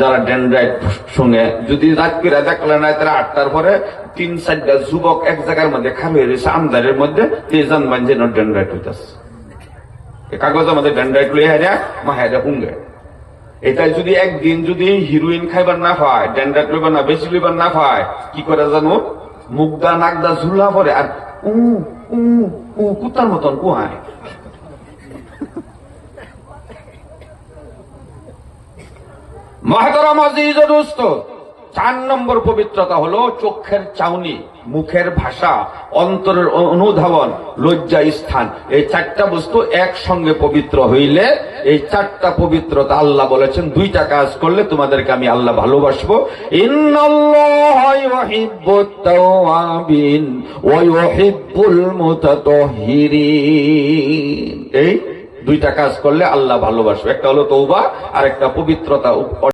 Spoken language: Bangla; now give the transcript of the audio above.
যারা ডেন্ড্রাইট সঙ্গে যদি রাত করে দেখলে না, তারা আটটার পরে তিন চারটা যুবক এক জায়গার মধ্যে খাবে রয়েছে, আমদারের মধ্যে তে জানবেন যে ডেন্ড্রাইট হইতেছে। কাগজ আমাদের ডেন্ড্রাইট লই হারিয়া মাহাইরা হুঙ্গে। এটা যদি একদিন যদি হিরোইন খাইবার না পায় ডেন্ড্রাইট লইবার না, বেশি লইবার না পায় কি করে জানো? মুগদা, নাগদা ঝুলা পরে আর উ উ উ কুত্তার মতন কুহায়। মহাতরম আজিজ দোস্ত, চার নম্বর পবিত্রতা হলো চোখের চাউনি, মুখের ভাষা, অন্তরের অনুধাবন, লজ্জা স্থান। এই চারটা বস্তু একসঙ্গে পবিত্র হইলে এই চারটা পবিত্রতা আল্লাহ বলেছেন, দুইটা কাজ করলে তোমাদেরকে আমি আল্লাহ ভালোবাসবো। এই দুইটা কাজ করলে আল্লাহ ভালোবাসবে। একটা হলো তৌবা আর একটা পবিত্রতা